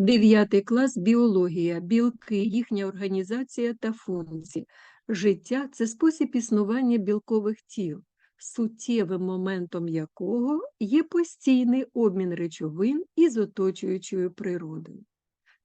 Дев'ятий клас біологія, білки, їхня організація та функції. Життя це спосіб існування білкових тіл, суттєвим моментом якого є постійний обмін речовин із оточуючою природою.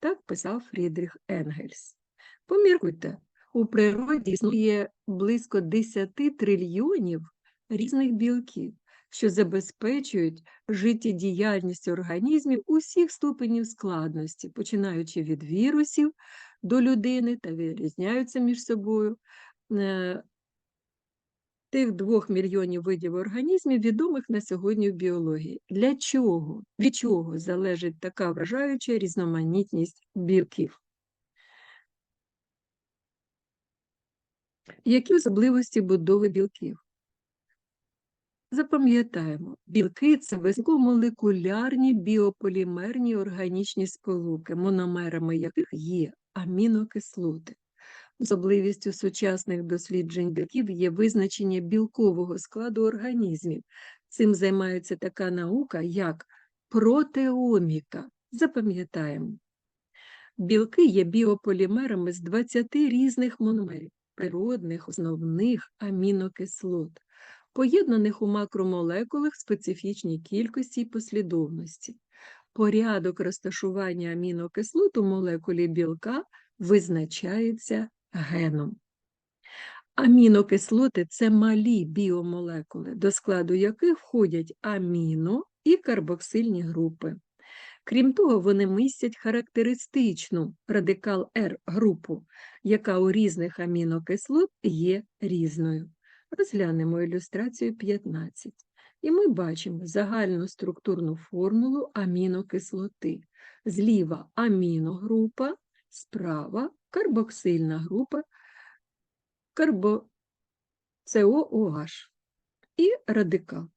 Так писав Фрідріх Енгельс. Поміркуйте, у природі існує близько 10 трильйонів різних білків, що забезпечують життєдіяльність організмів усіх ступенів складності, починаючи від вірусів до людини та вирізняються між собою е, тих двох мільйонів видів організмів, відомих на сьогодні в біології. Для чого? Від чого залежить така вражаюча різноманітність білків? Які особливості будови білків? Запам'ятаємо, білки це високомолекулярні біополімерні органічні сполуки, мономерами яких є амінокислоти. Особливістю сучасних досліджень білків є визначення білкового складу організмів. Цим займається така наука, як протеоміка. Запам'ятаємо, білки є біополімерами з 20 різних мономерів, природних, основних амінокислот поєднаних у макромолекулах специфічній кількості і послідовності. Порядок розташування амінокислот у молекулі білка визначається геном. Амінокислоти це малі біомолекули, до складу яких входять аміно і карбоксильні групи. Крім того, вони містять характеристичну радикал Р групу, яка у різних амінокислот є різною. Розглянемо ілюстрацію 15. І ми бачимо загальну структурну формулу амінокислоти. Зліва аміногрупа, справа карбоксильна група карбо... COOH і радикал.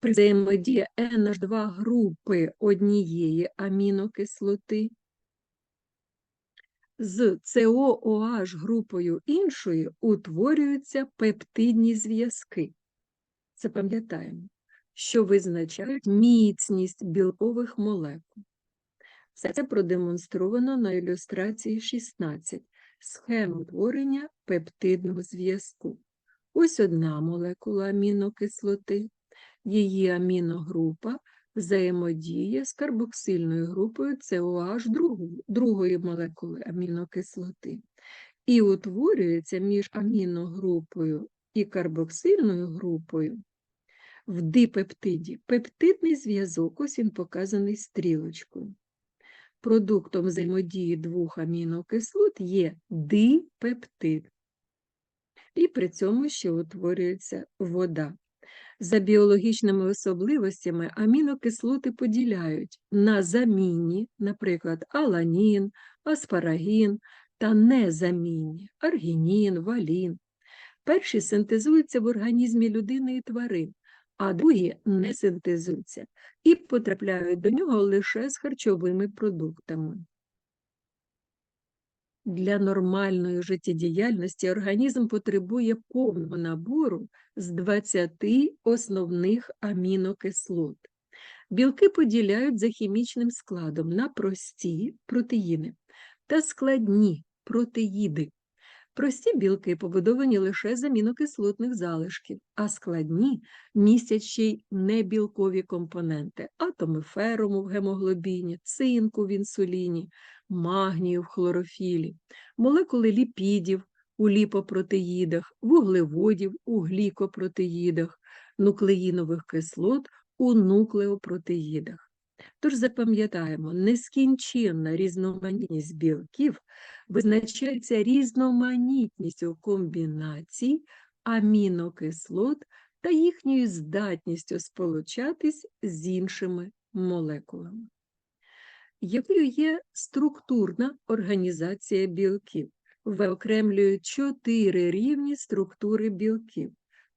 При взаємодії NH2 групи однієї амінокислоти з COOH групою іншої утворюються пептидні зв'язки. Запам'ятаємо, що визначають міцність білкових молекул. Все це продемонстровано на ілюстрації 16 схема утворення пептидного зв'язку. Ось одна молекула амінокислоти, її аміногрупа взаємодіє з карбоксильною групою COH другої молекули амінокислоти і утворюється між аміногрупою і карбоксильною групою в дипептиді. Пептидний зв'язок, ось він показаний стрілочкою. Продуктом взаємодії двох амінокислот є дипептид. І при цьому ще утворюється вода. За біологічними особливостями амінокислоти поділяють на замінні, наприклад, аланін, аспарагін та незамінні аргінін, валін. Перші синтезуються в організмі людини і тварин, а другі не синтезуються і потрапляють до нього лише з харчовими продуктами. Для нормальної життєдіяльності організм потребує повного набору з 20 основних амінокислот. Білки поділяють за хімічним складом на прості протеїни та складні протеїди. Прості білки побудовані лише з амінокислотних залишків, а складні містять ще й небілкові компоненти атоми феруму в гемоглобіні, цинку в інсуліні, магнію в хлорофілі, молекули ліпідів у ліпопротеїдах, вуглеводів у глікопротеїдах, нуклеїнових кислот у нуклеопротеїдах. Тож запам'ятаємо, нескінченна різноманітність білків визначається різноманітністю комбінацій амінокислот та їхньою здатністю сполучатись з іншими молекулами. Якою є структурна організація білків? Виокремлюють чотири рівні структури білків.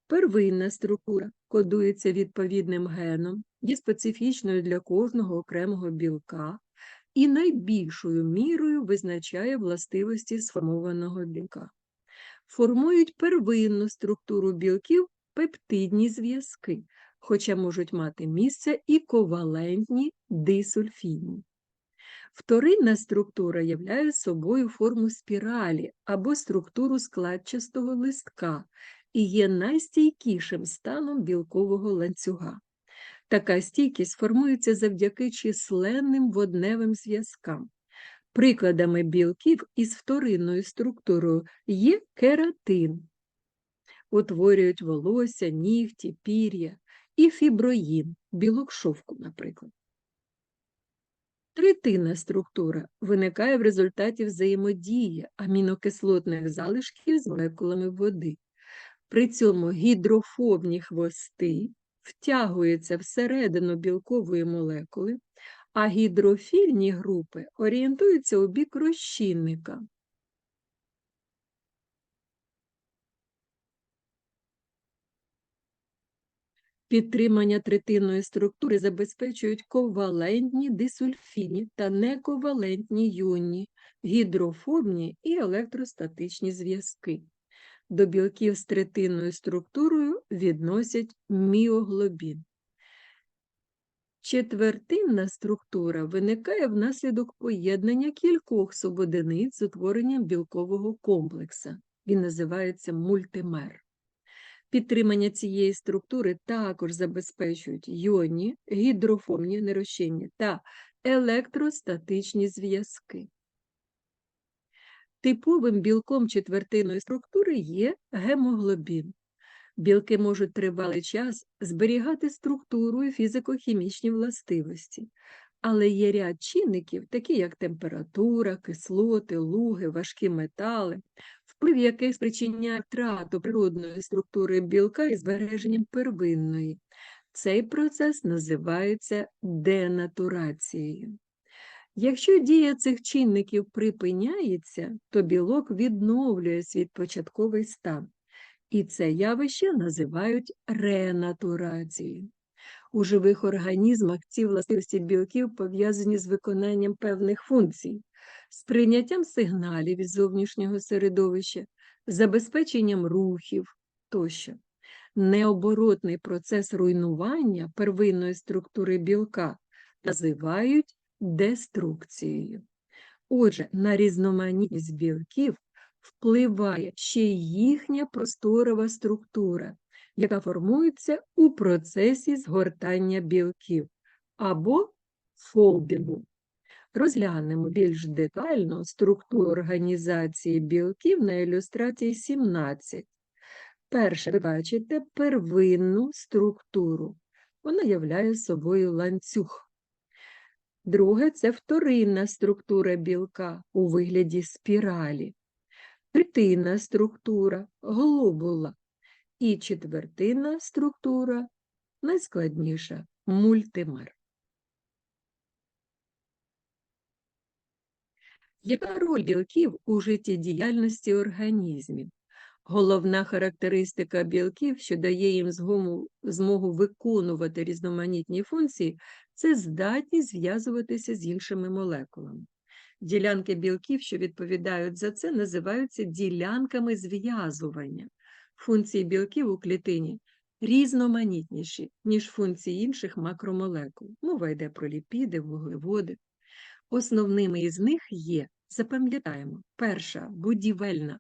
Первинна структура кодується відповідним геном, є специфічною для кожного окремого білка і найбільшою мірою визначає властивості сформованого білка. Формують первинну структуру білків пептидні зв'язки, хоча можуть мати місце і ковалентні дисульфідні. Вторинна структура являє собою форму спіралі або структуру складчастого листка і є найстійкішим станом білкового ланцюга. Така стійкість формується завдяки численним водневим зв'язкам. Прикладами білків із вторинною структурою є кератин, утворюють волосся, нігті, пір'я і фіброїн, білок шовку, наприклад. Третинна структура виникає в результаті взаємодії амінокислотних залишків з молекулами води. При цьому гідрофобні хвости втягуються всередину білкової молекули, а гідрофільні групи орієнтуються у бік розчинника. Підтримання третинної структури забезпечують ковалентні дисульфідні та нековалентні йонні, гідрофобні і електростатичні зв'язки. До білків з третинною структурою відносять міоглобін. Четвертинна структура виникає внаслідок поєднання кількох субодиниць з утворенням білкового комплекса. Він називається мультимер. Підтримання цієї структури також забезпечують йонні, гідрофомні нерозчинні та електростатичні зв'язки. Типовим білком четвертинної структури є гемоглобін. Білки можуть тривалий час зберігати структуру і фізико-хімічні властивості, але є ряд чинників, такі як температура, кислоти, луги, важкі метали, вплив яких спричиняє втрату природної структури білка і збереженням первинної. Цей процес називається денатурацією. Якщо дія цих чинників припиняється, то білок відновлює свій початковий стан, і це явище називають ренатурацією. У живих організмах ці властивості білків пов'язані з виконанням певних функцій, з прийняттям сигналів із зовнішнього середовища, забезпеченням рухів тощо. Необоротний процес руйнування первинної структури білка називають деструкцією. Отже, на різноманітність білків впливає ще їхня просторова структура, яка формується у процесі згортання білків або фолдингу. Розглянемо більш детально структуру організації білків на ілюстрації 17. Перше, ви бачите первинну структуру. Вона являє собою ланцюг. Друге це вторинна структура білка у вигляді спіралі, третинна структура глобула і четвертинна структура найскладніша мультимер. Яка роль білків у життєдіяльності організмів? Головна характеристика білків, що дає їм змогу виконувати різноманітні функції, це здатність зв'язуватися з іншими молекулами. Ділянки білків, що відповідають за це, називаються ділянками зв'язування. Функції білків у клітині різноманітніші, ніж функції інших макромолекул. Мова йде про ліпіди, вуглеводи. Основними із них є, запам'ятаємо, перша будівельна.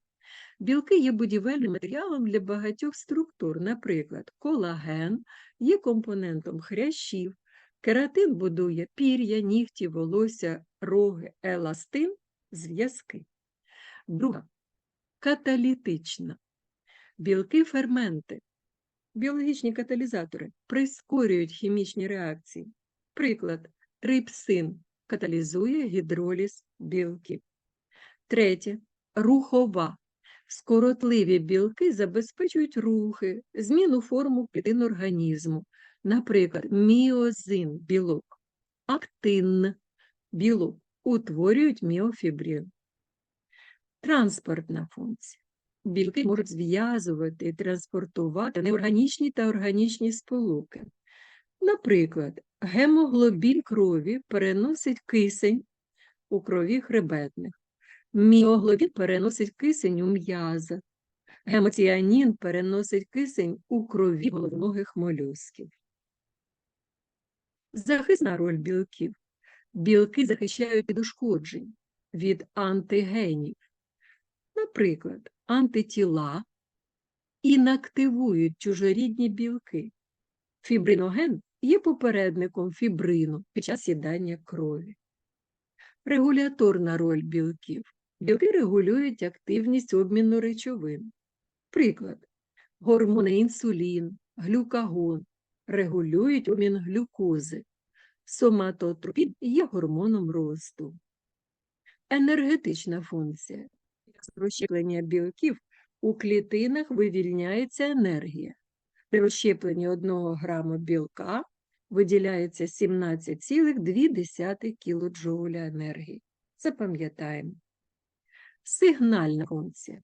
Білки є будівельним матеріалом для багатьох структур, наприклад, колаген є компонентом хрящів, кератин будує пір'я, нігті, волосся, роги, еластин, зв'язки. Друга каталітична. Білки ферменти, біологічні каталізатори прискорюють хімічні реакції. Приклад, трипсин каталізує гідроліз білків. Третє рухова. Скоротливі білки забезпечують рухи, зміну форму клітин організму, наприклад, міозин білок, актин білок утворюють міофібрин. Транспортна функція. Білки можуть зв'язувати і транспортувати неорганічні та органічні сполуки. Наприклад, гемоглобін крові переносить кисень у крові хребетних, міоглобін переносить кисень у м'язах, гемоціанін переносить кисень у крові головногих молюсків. Захисна роль білків. Білки захищають від ушкоджень, від антигенів. Наприклад, антитіла інактивують чужорідні білки. Фібриноген є попередником фібрину під час їдання крові. Регуляторна роль білків. Білки регулюють активність обміну речовин. Приклад, гормони інсулін, глюкагон регулюють обмін глюкози. Соматотропін є гормоном росту. Енергетична функція. З розщеплення білків у клітинах вивільняється енергія. При розщепленні 1 граму білка виділяється 17,2 кілоджоуля енергії. Запам'ятаємо. Сигнальна функція.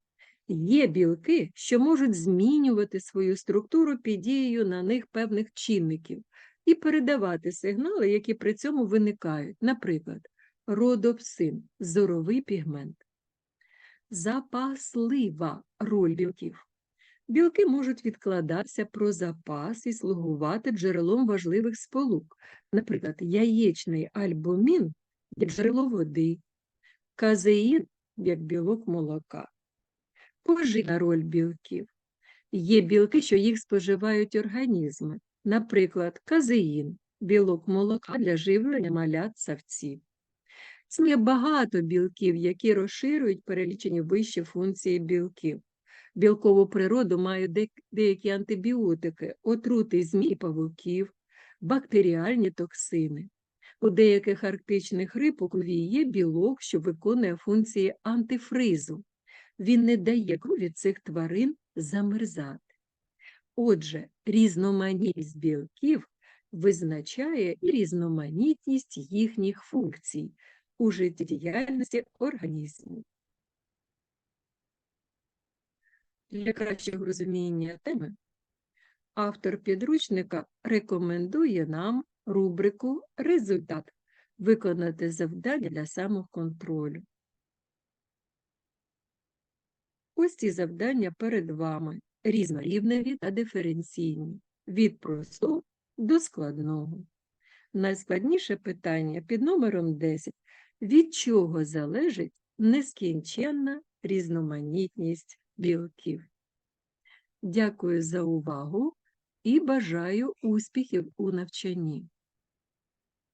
Є білки, що можуть змінювати свою структуру під дією на них певних чинників і передавати сигнали, які при цьому виникають. Наприклад, родопсин зоровий пігмент. Запаслива роль білків. Білки можуть відкладатися про запас і слугувати джерелом важливих сполук, наприклад, яєчний альбумін як джерело води, казеїн як білок молока. Поживна роль білків. Є білки, що їх споживають організми, наприклад, казеїн, білок молока для живлення малят савців. Існує багато білків, які розширюють перелічені вищі функції білків. Білкову природу мають деякі антибіотики, отрути змій павуків, бактеріальні токсини. У деяких арктичних риб у крові є білок, що виконує функції антифризу. Він не дає крові цих тварин замерзати. Отже, різноманітність білків визначає і різноманітність їхніх функцій у життєдіяльності організму. Для кращого розуміння теми автор підручника рекомендує нам рубрику Результат виконати завдання для самоконтролю. Ось ці завдання перед вами різнорівневі та диференційні, від простого до складного. Найскладніше питання під номером 10 від чого залежить нескінченна різноманітність білків. Дякую за увагу і бажаю успіхів у навчанні.